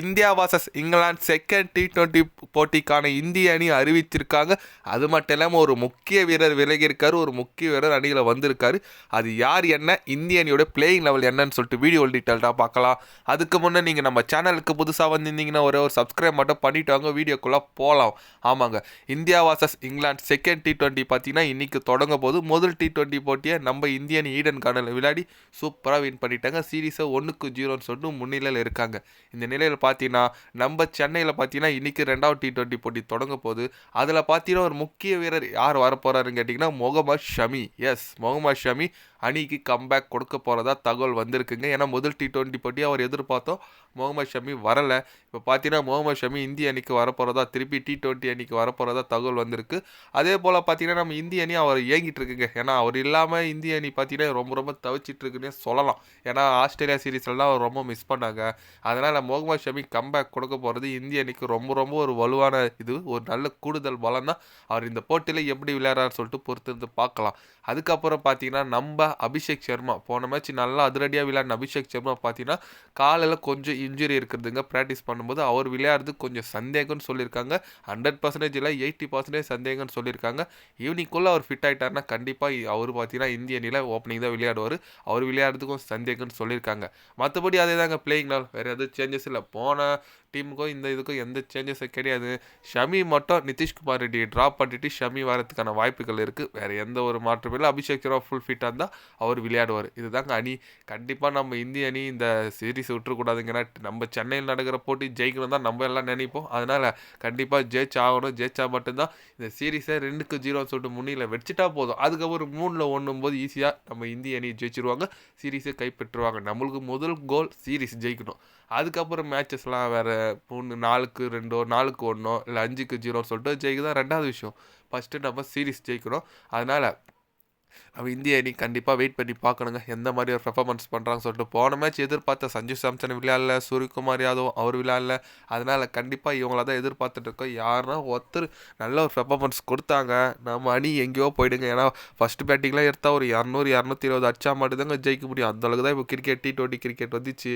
India versus England second T twenty போட்டிக்கான இந்திய அணி அறிவிச்சிருக்காங்க அது மட்டும் இல்லாமல் ஒரு முக்கிய வீரர் விலகியிருக்காரு ஒரு முக்கிய வீரர் அணியில் வந்திருக்காரு. அது யார் என்ன இந்திய அணியோட பிளேயிங் லெவல் என்னன்னு சொல்லிட்டு வீடியோ டீட்டெயில்டாக பார்க்கலாம். அதுக்கு முன்னே நீங்கள் நம்ம சேனலுக்கு புதுசாக வந்திருந்தீங்கன்னா ஒரே ஒரு சப்ஸ்கிரைப் மட்டும் பண்ணிட்டு வாங்க. வீடியோக்குள்ளே போகலாம் ஆமாங்க. India versus England second T twenty பார்த்தீங்கன்னா இன்றைக்கி தொடங்க போது முதல் டி டுவெண்ட்டி போட்டியை நம்ம இந்தியன் ஈடன் கார்டனில் விளையாடி சூப்பராக வின் பண்ணிட்டாங்க. சீரீஸை ஒன்றுக்கு ஜீரோன்னு சொல்லிட்டு முன்னிலையில் இருக்காங்க. இந்த நிலையில் பார்த்தீங்கன்னா நம்ம சென்னையில் பார்த்தீங்கன்னா இன்றைக்கி ரெண்டாவது டி ட்வெண்ட்டி போட்டி தொடங்க போகுது. அதில் பார்த்தீங்கன்னா ஒரு முக்கிய வீரர் யார் வரப்போகிறாருன்னு கேட்டிங்கன்னா முகமது ஷமி. எஸ் முகமது ஷமி அணிக்கு கம்பேக் கொடுக்க போகிறதா தகவல் வந்திருக்குங்க. ஏன்னா முதல் டி டுவெண்ட்டி போட்டி அவர் எதிர்பார்த்தோம். முகமது ஷமி வரலை. இப்போ பார்த்தீங்கன்னா முகமது ஷமி இந்திய அணிக்கு வரப்போகிறதா திருப்பி டி ட்வெண்ட்டி அணிக்கு வரப்போகிறதா தகவல் வந்திருக்கு. அதே போல் பார்த்தீங்கன்னா நம்ம இந்திய அணி அவர் ஏங்கிட்டு இருக்குங்க. ஏன்னா அவர் இல்லாமல் இந்திய அணி பார்த்தீங்கன்னா ரொம்ப ரொம்ப தவிச்சிட்டு இருக்குன்னே சொல்லலாம். ஏன்னா ஆஸ்திரேலியா சீரீஸ்லாம் அவர் ரொம்ப மிஸ் பண்ணாங்க. அதனால் முகமது ஷமி கம்பேக் கொடுக்க போகிறது இந்திய அணிக்கு ரொம்ப ரொம்ப ஒரு வலுவான இது ஒரு நல்ல கூடுதல் பலம் தான் அவர் இந்த போட்டியில் எப்படி விளையாடுறாரு சொல்லிட்டு பொறுத்திருந்து பார்க்கலாம். அதுக்கப்புறம் பார்த்தீங்கன்னா நம்ம அபிஷேக் சர்மா. போன மேட்ச் நல்லா அதிரடியாக விளையாடின அபிஷேக் சர்மா பார்த்தீங்கன்னா காலில் கொஞ்சம் இன்ஜுரி இருக்கிறதுங்க ப்ராக்டிஸ் பண்ணும்போது அவர் விளையாடுறது கொஞ்சம் சந்தேகம்னு சொல்லியிருக்காங்க. ஹண்ட்ரட் பர்சன்டேஜ் இல்லை எயிட்டி பர்சன்டேஜ் சந்தேகம்னு சொல்லியிருக்காங்க. ஈவினிங்குள்ளே அவர் ஃபிட் ஆகிட்டார்னா கண்டிப்பாக அவர் பார்த்தீங்கன்னா இந்திய நில ஓப்பனிங் தான் விளையாடுவார். அவர் விளையாடுறதுக்கும் சந்தேகம்னு சொல்லியிருக்காங்க. மற்றபடி அதே தாங்க பிளேயிங் நாள் வேறு எதுவும் சேஞ்சஸ் இல்லை. போன டீமுக்கும் இந்த இதுக்கும் எந்த சேஞ்சஸும் கிடையாது. ஷமி மட்டும் நிதிஷ்குமார் ரெட்டியை ட்ராப் பண்ணிட்டு ஷமி வரதுக்கான வாய்ப்புகள் இருக்குது வேறு எந்த ஒரு மாற்றமும் இல்லை. அபிஷேக் சர்மா ஃபுல் ஃபிட்டாக இருந்தால் அவர் விளையாடுவார். இதுதாங்க அணி. கண்டிப்பாக நம்ம இந்திய அணி இந்த சீரீஸ் விட்டுறக்கூடாதுங்கன்னா நம்ம சென்னையில் நடக்கிற போட்டி ஜெயிக்கணும் தான் நம்ம எல்லாம் நினைப்போம். அதனால் கண்டிப்பாக ஜெயிச்சு ஆகணும் ஜெயிச்சா மட்டும்தான் இந்த சீரீஸை ரெண்டுக்கு ஜீரோன்னு சொல்லிட்டு முன்னில் வச்சுட்டா போதும். அதுக்கப்புறம் மூணில் ஒன்றும் போது ஈஸியாக நம்ம இந்திய அணி ஜெயிச்சிருவாங்க. சீரீஸை கைப்பற்றுவாங்க. நம்மளுக்கு முதல் கோல் சீரீஸ் ஜெயிக்கணும். அதுக்கப்புறம் மேட்சஸ்லாம் வேறு மூணு நாலுக்கு ரெண்டோ நாலுக்கு ஒன்றோ இல்லை அஞ்சுக்கு ஜீரோன்னு சொல்லிட்டு ஜெயிக்க தான் ரெண்டாவது விஷயம். ஃபஸ்ட்டு நம்ம சீரீஸ் ஜெயிக்கணும். அதனால் நம்ம இந்திய அணி கண்டிப்பாக வெயிட் பண்ணி பார்க்கணுங்க. எந்த மாதிரி ஒரு பெர்ஃபார்மன்ஸ் பண்ணுறாங்கன்னு சொல்லிட்டு போன மேட்ச் எதிர்பார்த்த சஞ்சு சாம்சன் விளையாடல சூரியகுமார் யாதவ் அவர் விளையாடல அதனால் கண்டிப்பாக இவங்கள தான் எதிர்பார்த்துட்டு இருக்கோம். யாருன்னா ஒருத்தர் நல்ல ஒரு பெர்ஃபார்மன்ஸ் கொடுத்தாங்க. நம்ம அணி எங்கேயோ போயிடுங்க. ஏன்னா ஃபஸ்ட்டு பேட்டிங்லாம் எடுத்தால் ஒரு இரநூறு இரநூத்தி இருபது அடிச்சா மட்டும்தாங்க ஜெயிக்க முடியும். அந்தளவுக்கு தான் இப்போ கிரிக்கெட் டி டுவெண்ட்டி கிரிக்கெட் வந்துச்சு.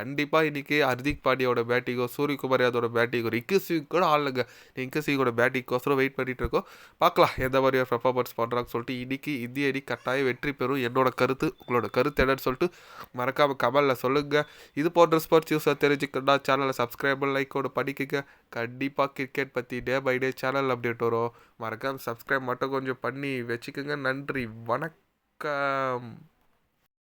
கண்டிப்பாக இன்றைக்கி ஹர்திக் பாண்டியோட பேட்டிங்கோ சூரியகுமார் யாதவோட பேட்டிங்கோ ரிக்கு சிங் கூட ஆளுங்க ரிக்கு சிங்கோட பேட்டிங்கோசரம் வெயிட் பண்ணிகிட்டு இருக்கோம். பார்க்கலாம் எந்த மாதிரி ஒரு பெர்ஃபார்மன்ஸ் பண்ணுறாங்கன்னு சொல்லிட்டு இன்றைக்கி இந்திய அணி கட்டாயம் வெற்றி பெறும். என்னோட கருத்து உங்களோட கருத்து என்னன்னு சொல்லிட்டு மறக்காமல் கமலில் சொல்லுங்கள் இது போன்ற ஸ்போர்ட்ஸ் நியூஸை தெரிஞ்சுக்கணும்னா சேனலை சப்ஸ்கிரைப் லைக்கோடு படிக்குங்க கண்டிப்பாக கிரிக்கெட் பற்றி day by day channel update வரும். மறக்காமல் சப்ஸ்கிரைப் மட்டும் கொஞ்சம் பண்ணி வச்சுக்கோங்க. நன்றி வணக்கம்.